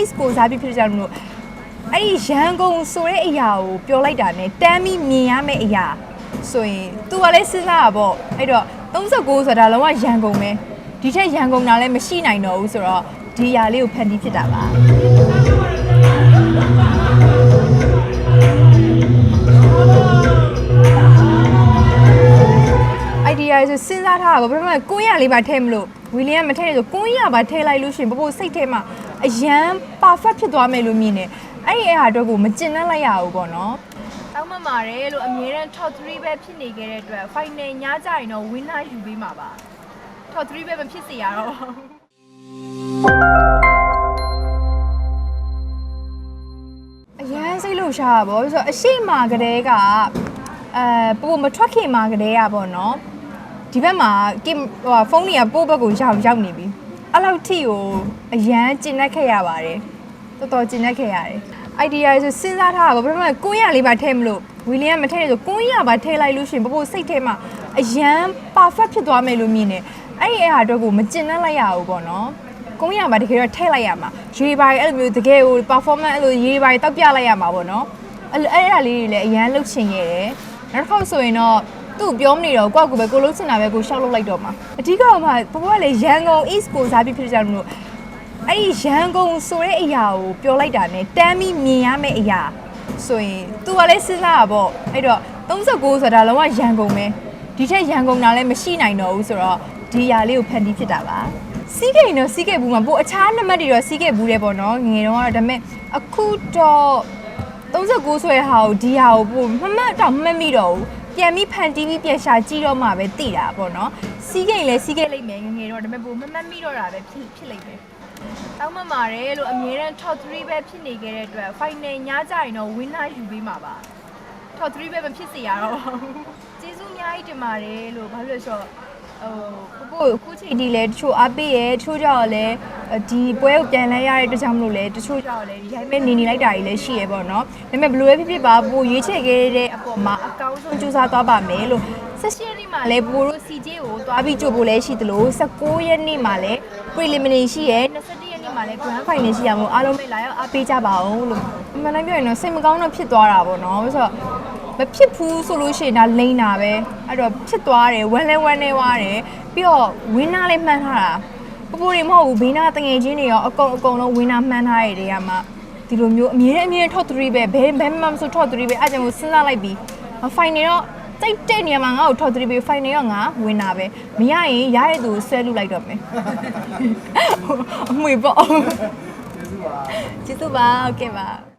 East ကိုစားပြီးဖြစ်ကြလို့အဲ့ဒီရန်ကုန်ဆိုတဲ့အရာကိုပြောလိုက်တာ ਨੇ တမ်းပြီးမြင်ရမယ့်အရာဆိုရင် तू ကလည်းစဉ်းစားတာပေါ့အဲ့တော့39ဆိုတာလုံးဝရန်ကုန်ပဲဒီထက်ရန်ကုန်တာလည်းမရှိနိုင်တော့ဘူးဆိုတော့ဒီအရာလေးကိုဖန်တီးဖြစ်တာပါ idea ဆိုစဉ်းစားထားတာပေါ့ပထမကိုင်းရလေးပါထည့်မလို့ဝီလီယံမထည့်ရဆိုကိုင်းရပါထည့်လိုက်လို့ရှရင်ပပိုစိတ်ထဲမှာ အရန် perfect ဖြစ်သွားမယ်လို့မြင်တယ်အဲ့ဒီအရာအတွက်ကိုမကျင်နှက်လိုက်ရဘူးပေါ့နော်တောင်းမှမာတယ်လို့အမြဲတမ်း top 3ပဲဖြစ်နေခဲ့တဲ့အတွက် final ညကြရင်တော့ winner ယူပေးမှာပါ top 3ပဲမဖြစ်စေရတော့အရန်စိတ်လို့ရှားတာပေါ့ဆိုတော့အရှိမာကလေးကအဲပို့မထွက်ခင်မာကလေးကပေါ့နော်ဒီဘက်မှာကင်ဟိုဖုန်းတွေကပို့ဘက်ကိုရောက်ရောက်နေပြီ အဲ့လောက်ထိကိုအရန်ကျင်တတ်ခဲ့ရပါတယ်တော်တော်ကျင်တတ်ခဲ့ရတယ် idea ဆိုစဉ်းစားထားတာပေါ့ပထမကိုင်းရလေးပါထည့်မလို့ဝီလီယံမထည့်ရဆိုကိုင်းရပါထည့်လိုက်လို့ရှရင်ပပိုစိတ်ထဲမှာအရန် perfect ဖြစ်သွားမယ်လို့မြင်တယ်အဲ့ဒီအရာအတွက်ကိုမကျင်တတ်လိုက်ရဘူးပေါ့နော်ကိုင်းရပါတကယ်တော့ထည့်လိုက်ရမှာရေပါအဲ့လိုမျိုးတကယ်ကို performance အဲ့လိုရေပါတောက်ပြလိုက်ရမှာပေါ့နော်အဲ့လိုအဲ့အရာလေးတွေလည်းအရန်လှုပ်ချင်ခဲ့တယ်နောက်တစ်ခါဆိုရင်တော့ သူ့ပြောမနေတော့ကိုယ့်ကိုယ်ပဲကိုလုံးချင်တာပဲကိုရှောက်လုပ်လိုက်တော့မှာအဓိကကမှဘဘကလည်းရန်ကုန် East ကိုစားပြီးဖြစ်ကြလို့အဲ့ဒီရန်ကုန်ဆိုတဲ့အရာကိုပြောလိုက်တာ ਨੇ တမ်းပြီးမြင်ရမယ့်အရာဆိုရင် तू ကလည်းစဉ်းစားတာပေါ့အဲ့တော့39ဆိုတာလုံးဝရန်ကုန်ပဲဒီထက်ရန်ကုန်တာလည်းမရှိနိုင်တော့ဘူးဆိုတော့ဒီအရာလေးကိုဖန်တီးဖြစ်တာပါစီးကိန်တော့စီးကိတ်ဘူးမှာပို့အခြားနံပါတ်တွေတော့စီးကိတ်ဘူးတယ်ပေါ့နော်ငယ်တော့ကတော့ဒါပေမဲ့အခုတော့39ဆိုတဲ့ဟာကိုဒီဟာကိုပို့မမှတ်တော့မမှတ်မိတော့ဘူး ပြန်ပြီးဖန်တီးပြီးပြန်ရှာကြည့်တော့မှပဲသိတာပေါ့နော်စီးကိန်လဲစီးကိတ်လိုက်မယ်ငယ်ငယ်တော့ဒါပေမဲ့ပိုမမှတ်မိတော့တာပဲဖြစ်ဖြစ်လိုက်မယ်တောင်းမှမာတယ်လို့အမြဲတမ်း top 3ပဲဖြစ်နေခဲ့တဲ့အတွက် final ညကြရင်တော့ winner ယူပေးမှာပါ top 3ပဲမဖြစ်စေရတော့ကျေးဇူးအများကြီးတင်ပါတယ်လို့ဘာလို့လဲဆိုတော့ ဟိုပို့ပို့အခုချိန်ဒီလဲတချို့အားပေးရဲတချို့ကြောက်လဲဒီပွဲကိုပြန်လဲရတဲ့အတွက်ကြောင့်မလို့လဲတချို့ကြောက်လဲဒီတိုင်းပဲနေနေလိုက်တာကြီးလဲရှိရပေါ့နော်ဒါပေမဲ့ဘယ်လိုပဲဖြစ်ဖြစ်ပါပို့ရွေးချယ်ခဲ့တဲ့အပေါ်မှာအကောင်းဆုံးကြိုးစားသွားပါမယ်လို့16ရက်နေ့မှာလဲပို့တို့ CJ ကိုသွားပြီးကြို့ဖို့လဲရှိသလို19ရက်နေ့မှာလဲ preliminary ရှိရယ်21ရက်နေ့မှာလဲ grand final ရှိရမို့အားလုံးပဲလာရောက်အားပေးကြပါအောင်လို့အမှန်တမ်းပြောရင်တော့စိတ်မကောင်းတော့ဖြစ်သွားတာပေါ့နော်ဆိုတော့ မဖြစ်ဘူးဆိုလို့ရှိရင်ဒါလိမ့်တာပဲအဲ့တော့ဖြစ်သွားတယ်ဝမ်းလဲဝမ်းနေသွားတယ်ပြီးတော့ဝင်းနာလေးမှန်းထားတာပပူတွေမဟုတ်ဘူးဘေးနာတငယ်ချင်းတွေရောအကုန်အကုန်လုံးဝင်းနာမှန်းထားရတဲ့နေရာမှာဒီလိုမျိုးအမြဲတမ်းအမြဲတမ်း top 3ပဲဘယ်ဘယ်မှမဆို top 3ပဲအဲ့ကြောင့်စဉ်းစားလိုက်ပြီး final တော့စိတ်တဲ့နေရာမှာငါ့ကို top 3ပဲ final တော့ငါဝင်တာပဲမရရင်ရတဲ့သူဆွဲလူလိုက်တော့မယ်အမွေပေါ့ကျေးဇူးပါကျေးဇူးပါဟုတ်ကဲ့ပါ